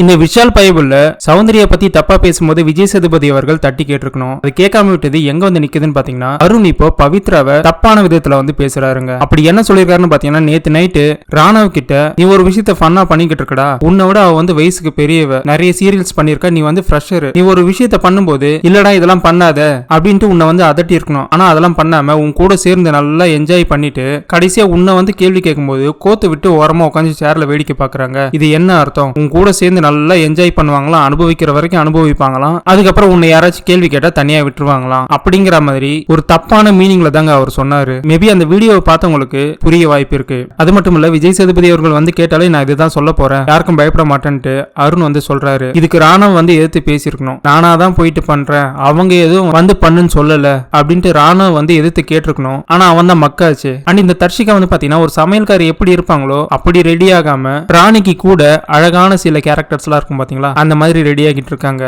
இந்த விஷால் பைபிள்ல சௌந்தர்யா பத்தி தப்பா பேசும்போது விஜய் சேதுபதி அவர்கள் தட்டி கேட்டிருக்கணும். அது கேட்காம விட்டது எங்க வந்து நிக்குதுன்னு பாத்தீங்கன்னா அருண் இப்போ பவித்ராவை தப்பான விதத்துல வந்து பேசுறாருங்க. அப்படி என்ன சொல்லியிருக்காருன்னு பாத்தீங்கன்னா நேத்து நைட்டு ராணவ் கிட்ட நீ ஒரு விஷயத்த ஃபன்னா பண்ணிக்கிட்டு இருக்கடா. உன்னை விட அவ வந்து வயசுக்கு பெரியவ. நிறைய சீரியல்ஸ் பண்ணிருக்க நீ வந்து ஃப்ரெஷர் நீ ஒரு விஷயத்த பண்ணும்போது இல்லடா இதெல்லாம் பண்ணாத. அப்படின்ட்டு உன்னை வந்து அதட்டி இருக்கணும். ஆனா அதெல்லாம் பண்ணாம உன் கூட சேர்ந்து நல்லா என்ஜாய் பண்ணிட்டு கடைசியா உன்னை வந்து கேள்வி கேட்கும்போது கோத்து விட்டு ஓரமா உட்காந்து சேர்ல வேடிக்கை பாக்குறாங்க. இது என்ன அர்த்தம்? உன் கூட சேர்ந்து நல்லா என்ஜாய் பண்ணுவாங்களாம் அனுபவிக்கிற வரைக்கும் அனுபவிப்பாங்களாம். அதுக்கப்புறம் உன்னை யாராச்சும் கேள்வி கேட்டா தனியா விட்டுருவாங்களாம். அப்படிங்கிற மாதிரி ஒரு தப்பான மீனிங்ல தாங்க அவர் சொன்னாரு. மேபி அந்த வீடியோவை பார்த்தவங்களுக்கு புரிய வாய்ப்பு இருக்கு. அது மட்டும் இல்ல விஜய் சேதுபதி அவர்கள் வந்து கேட்டாலே நான் இதுதான் சொல்ல போறேன். யாருக்கும் பயப்பட மாட்டேன்ட்டு அருண் வந்து சொல்றாரு. இதுக்கு ராணுவம் வந்து எதிர்த்து பேசியிருக்கணும். நானா தான் போயிட்டு பண்றேன். அவங்க எதுவும் வந்து பண்ணுன்னு சொல்லல அப்படின்ட்டு ராணவ் வந்து எதிர்த்து கேட்டிருக்கணும். ஆனா அவன் தான் மக்காச்சு. அண்ட் இந்த தர்ஷிகா வந்து பாத்தீங்கன்னா ஒரு சமையல்காரி எப்படி இருப்பாங்களோ அப்படி ரெடி ஆகாம ராணிக்கு கூட அழகான சில கேரக்டர் கேரக்டர்ஸ்லாம் இருக்கும் பாத்தீங்களா? அந்த மாதிரி ரெடி ஆகிட்டு இருக்காங்க.